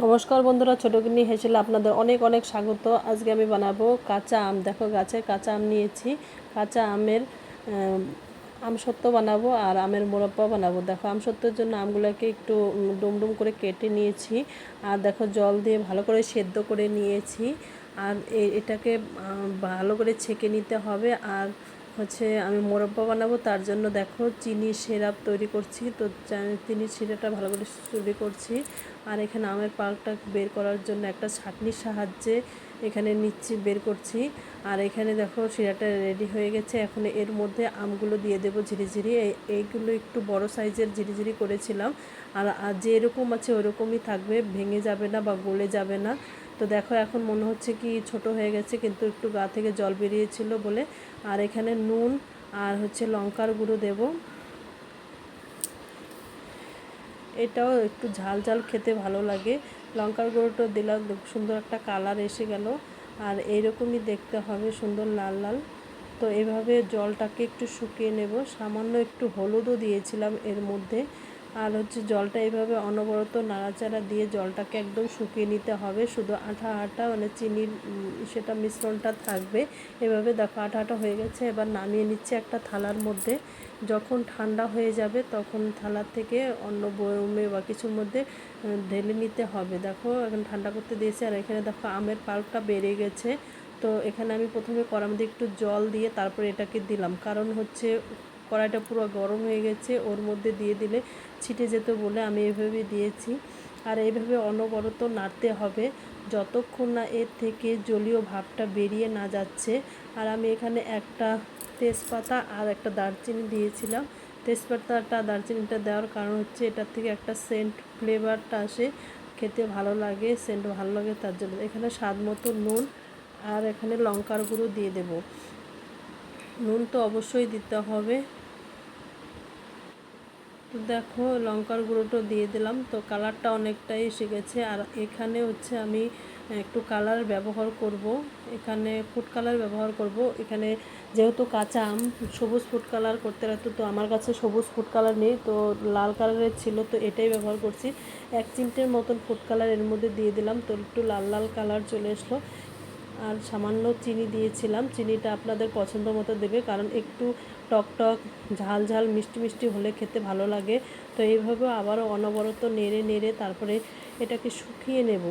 নমস্কার বন্ধুরা ছোটো কিনি হেসেলে আপনাদের অনেক অনেক স্বাগত। আজকে আমি বানাবো কাঁচা আম। দেখো গাছে কাঁচা আম নিয়েছি। কাঁচা আমের আম, আমসত্ত্ব বানাবো আর আমের মোরব্বা বানাবো। দেখো আমসত্ত্বের জন্য আমগুলোকে একটু উম, ডুম ডুম করে কেটে নিয়েছি। আর দেখো জল দিয়ে ভালো করে সেদ্ধ করে নিয়েছি। আর এটাকে ভালো করে ছেঁকে নিতে হবে। আর হচ্ছে আমি মোরব্বা বানাবো, তার জন্য দেখো চিনি সিরাপ তৈরি করছি। তো চিনি সিরাপটা ভালো করে তৈরি করছি। আর এখানে আমের পাকটা বের করার জন্য একটা ছাটনির সাহায্যে এখানে নিচ্ছি, বের করছি। আর এখানে দেখো শিরাটা রেডি হয়ে গেছে। এখন এর মধ্যে আমগুলো দিয়ে দেবো ঝিরিঝিরি। এই এইগুলো একটু বড় সাইজের ঝিরিঝিরি করেছিলাম। আর আর যে এরকম আছে ওরকমই থাকবে, ভেঙে যাবে না বা গলে যাবে না। তো দেখো এখন মনে হচ্ছে কি ছোট হয়ে গেছে, কিন্তু একটু গা থেকে জল বেরিয়েছিল বলে। আর এখানে নুন আর হচ্ছে লঙ্কার গুঁড়ো দেবো। এটাও একটু ঝাল ঝাল খেতে ভালো লাগে। লঙ্কার গুঁড়োটা দিলাম সুন্দর একটা কালার এসে গেল। আর এইরকমই দেখতে হবে, সুন্দর লাল লাল। তো এভাবে জলটাকে একটু শুকিয়ে নেব। সামান্য একটু হলুদও দিয়েছিলাম এর মধ্যে। আর হচ্ছে জলটা এভাবে অনবরত নাড়াচাড়া দিয়ে জলটাকে একদম শুকিয়ে নিতে হবে। শুধু আঠা আঠা মানে চিনির সেটা মিশ্রণটা থাকবে। এভাবে দেখো আঠা আঠা হয়ে গেছে। এবার নামিয়ে নিচ্ছে একটা থালার মধ্যে। যখন ঠান্ডা হয়ে যাবে তখন থালার থেকে অন্য বয়মে বা কিছুর মধ্যে ঢেলে নিতে হবে। দেখো এখন ঠান্ডা করতে দিয়েছি। আর এখানে দেখো আমের পাল্পটা বেড়ে গেছে। তো এখানে আমি প্রথমে কড়ার মধ্যে একটু জল দিয়ে তারপরে এটাকে দিলাম। কারণ হচ্ছে কড়াইটা পুরো গরম হয়ে গেছে, ওর মধ্যে দিয়ে দিলে ছিটে যেত বলে আমি এভাবে দিয়েছি। আর এইভাবে অনবরত নাড়তে হবে, যতক্ষণ না এর থেকে জলীয় ভাবটা বেরিয়ে না যাচ্ছে। আর আমি এখানে একটা তেজপাতা আর একটা দারচিনি দিয়েছিলাম। তেজপাতাটা, দারচিনিটা দেওয়ার কারণ হচ্ছে এটার থেকে একটা সেন্ট ফ্লেভারটা আসে, খেতে ভালো লাগে, সেন্ট ভালো লাগে তার জন্য। এখানে স্বাদ মতো নুন আর এখানে লঙ্কার গুঁড়ো দিয়ে দেব। নুন তো অবশ্যই দিতে হবে। তো দেখো, লঙ্কার গুঁড়োটা দিয়ে দিলাম। তো কালারটা অনেকটাই এসে গেছে। আর এখানে হচ্ছে আমি একটু কালার ব্যবহার করব। এখানে ফুড কালার ব্যবহার করব। এখানে যেহেতু কাঁচা আম, সবুজ ফুড কালার করতে রাখতো, তো আমার কাছে সবুজ ফুড কালার নেই, তো লাল কালারের ছিল, তো এটাই ব্যবহার করছি। এক চিমটের মতন ফুড কালারের মধ্যে দিয়ে দিলাম। তো একটু লাল লাল কালার চলে আসলো আর সামান্য চিনি দিয়েছিলাম। চিনিটা আপনাদের পছন্দ মতো দেবে, কারণ একটু টক টক, ঝাল ঝাল, মিষ্টি মিষ্টি হলে খেতে ভালো লাগে। তো এইভাবে আবারও অনবরত নেড়ে নেড়ে তারপরে এটাকে শুকিয়ে নেব।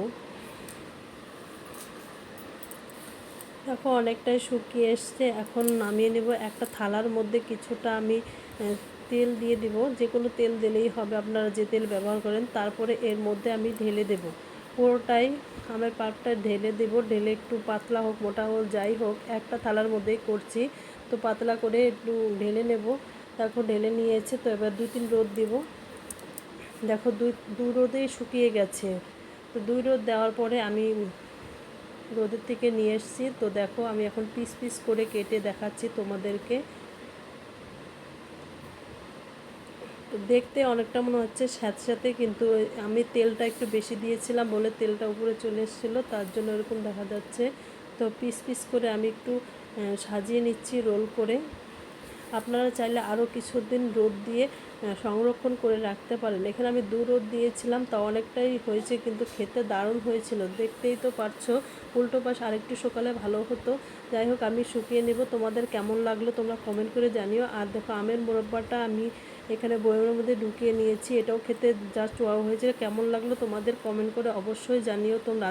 দেখো, অনেকটাই শুকিয়ে এসছে। এখন নামিয়ে নেব। একটা থালার মধ্যে কিছুটা আমি তেল দিয়ে দিব। যে কোনো তেল দিলেই হবে। আপনারা যে তেল ব্যবহার করেন, তারপরে এর মধ্যে আমি ঢেলে দেব। পুরোটাই আমের পাল্পটা ঢেলে দেব। ঢেলে একটু পাতলা হোক, মোটা হোক, যাই হোক, একটা থালার মধ্যেই করছি। তো পাতলা করে একটু ঢেলে নেব। দেখো, ঢেলে নিয়েছে। তো এবার দুই তিন রোদ দিব। দেখো, দুই, দু রোদেই শুকিয়ে গেছে। তো দুই রোদ দেওয়ার পরে আমি রোদের থেকে নিয়ে এসেছি। তো দেখো, আমি এখন পিস পিস করে কেটে দেখাচ্ছি তোমাদেরকে তো দেখতে অনেকটা মনে হচ্ছে স্যাঁতস্যাঁতে, কিন্তু আমি তেলটা একটু বেশি দিয়েছিলাম বলে তেলটা উপরে চলে এসেছিল, তার জন্য এরকম দেখা যাচ্ছে। তো পিস পিস করে আমি একটু সাজিয়ে নিচ্ছি রোল করে। আপনারা চাইলে আরও কিছুদিন রোদ দিয়ে সংরক্ষণ করে রাখতে পারেন। এখানে আমি দু রোদ দিয়েছিলাম তা অনেকটাই হয়েছে, কিন্তু খেতে দারুণ হয়েছিল। দেখতেই তো পারছ, উল্টো পাশ আরেকটু সকালে ভালো হতো। যাই হোক, আমি শুকিয়ে নেব। তোমাদের কেমন লাগল তোমরা কমেন্ট করে জানিও। আর দেখো, আমের মোরব্বাটা আমি এখানে বইয়ের মধ্যে ঢুকিয়ে নিয়েছি। এটাও খেতে জাস্ট ওয়াও হয়েছে কেমন লাগল তোমাদের কমেন্ট করে অবশ্যই জানিও তোমরা।